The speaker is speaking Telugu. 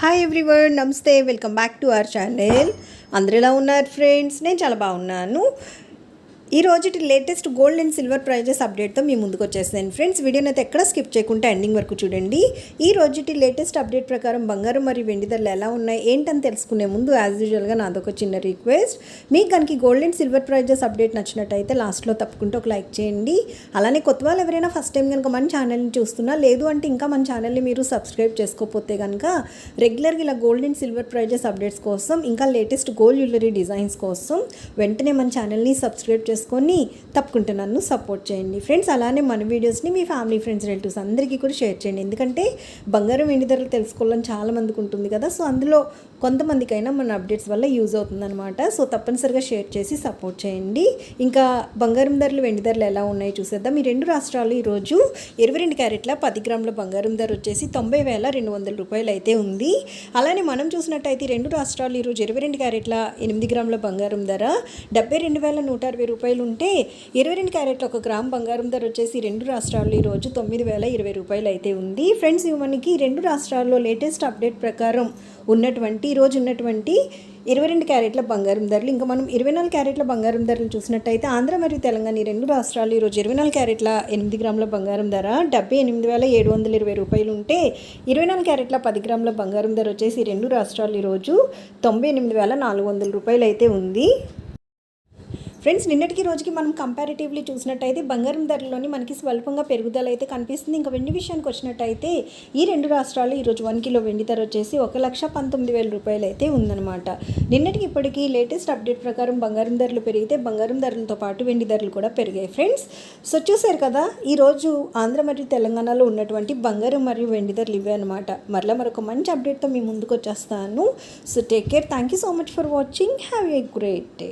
హాయ్ ఎవ్రీవన్ నమస్తే welcome back to our channel అందరు ఎలా ఉన్నారు ఫ్రెండ్స్ నేను చాలా బాగున్నాను. ఈ రోజుటి latest gold and silver prices అప్డేట్తో మీ ముందుకు వచ్చేసాను ఫ్రెండ్స్ వీడియోని అయితే ఎక్కడ స్కిప్ చేయకుండా ఎండింగ్ వరకు చూడండి. ఈ రోజుటి లేటెస్ట్ అప్డేట్ ప్రకారం బంగారం మరియు వెండి ధరలు ఎలా ఉన్నాయి ఏంటని తెలుసుకునే ముందు యాజ్ యూజువల్గా నాదొక చిన్న రిక్వెస్ట్ మీకు కనుక gold and silver prices update నచ్చినట్టయితే లాస్ట్లో తప్పకుండా ఒక లైక్ చేయండి. అలానే కొత్త వాళ్ళు ఎవరైనా ఫస్ట్ టైం కనుక మన ఛానల్ని చూస్తున్నా లేదు అంటే ఇంకా మన ఛానల్ని మీరు సబ్స్క్రైబ్ చేసుకోకపోతే కనుక రెగ్యులర్గా ఇలా gold and silver prices updates కోసం ఇంకా లేటెస్ట్ గోల్డ్ జ్యువెలరీ డిజైన్స్ కోసం వెంటనే మన ఛానల్ని సబ్స్క్రైబ్ చేసుకొని తప్పకుండా నన్ను సపోర్ట్ చేయండి. ఫ్రెండ్స్ అలానే మన వీడియోస్ని మీ ఫ్యామిలీ ఫ్రెండ్స్ రిలేటివ్స్ అందరికీ కూడా షేర్ చేయండి. ఎందుకంటే బంగారం వెండి ధరలు తెలుసుకోవాలని చాలా మందికి ఉంటుంది కదా. సో అందులో కొంతమందికైనా మన అప్డేట్స్ వల్ల యూజ్ అవుతుందన్నమాట. సో తప్పనిసరిగా షేర్ చేసి సపోర్ట్ చేయండి. ఇంకా బంగారం ధరలు వెండి ధరలు ఎలా ఉన్నాయో చూసేద్దాం. ఈ రెండు రాష్ట్రాలు ఈరోజు ఇరవై రెండు క్యారెట్ల పది గ్రాముల బంగారం ధర వచ్చేసి తొంభై వేల రెండు వందల రూపాయలు అయితే ఉంది. అలానే మనం చూసినట్టయితే రెండు రాష్ట్రాలు ఈరోజు ఇరవై రెండు క్యారెట్ల ఎనిమిది గ్రాముల బంగారం ధర డెబ్బై రెండు వేల నూట అరవై రూపాయలు ఉంటే ఇరవై రెండు క్యారెట్ల ఒక గ్రామ్ బంగారం ధర వచ్చేసి రెండు రాష్ట్రాల్లో ఈరోజు తొమ్మిది వేల ఇరవై రూపాయలు అయితే ఉంది. ఫ్రెండ్స్ ఇవి మనకి రెండు రాష్ట్రాల్లో లేటెస్ట్ అప్డేట్ ప్రకారం ఉన్నటువంటి ఈరోజు ఉన్నటువంటి ఇరవై రెండు క్యారెట్ల బంగారం ధరలు ఇంకా మనం ఇరవై నాలుగు క్యారెట్ల బంగారం ధరలు చూసినట్టయితే ఆంధ్ర మరియు తెలంగాణ ఈ రెండు రాష్ట్రాలు ఈరోజు ఇరవై నాలుగు క్యారెట్ల ఎనిమిది గ్రాముల బంగారం ధర డెబ్బై ఎనిమిది వేల ఏడు వందల ఇరవై రూపాయలు ఉంటే ఇరవై నాలుగు క్యారెట్ల పది గ్రాముల బంగారం ధర వచ్చేసి రెండు రాష్ట్రాలు ఈరోజు తొంభై ఎనిమిది వేల నాలుగు వందల రూపాయలు అయితే ఉంది. ఫ్రెండ్స్ నిన్నటికి రోజుకి మనం కంపారిటివ్లీ చూసినట్టయితే బంగారం ధరలోని మనకి స్వల్పంగా పెరుగుదల అయితే కనిపిస్తుంది. ఇంకా వెండి విషయానికి వచ్చినట్టయితే ఈ రెండు రాష్ట్రాలు ఈరోజు వన్ కిలో వెండి ధర వచ్చేసి ఒక లక్ష పంతొమ్మిది వేల రూపాయలు అయితే ఉందన్నమాట. నిన్నటికి ఇప్పటికీ లేటెస్ట్ అప్డేట్ ప్రకారం బంగారం ధరలు పెరిగితే బంగారం ధరలతో పాటు వెండి ధరలు కూడా పెరిగాయి ఫ్రెండ్స్. సో చూసారు కదా ఈరోజు ఆంధ్ర మరియు తెలంగాణలో ఉన్నటువంటి బంగారం మరియు వెండి ధరలు ఇవే అనమాట మరలా మరొక మంచి అప్డేట్తో మీ ముందుకు వచ్చేస్తాను. So take care thank you so much for watching have a great day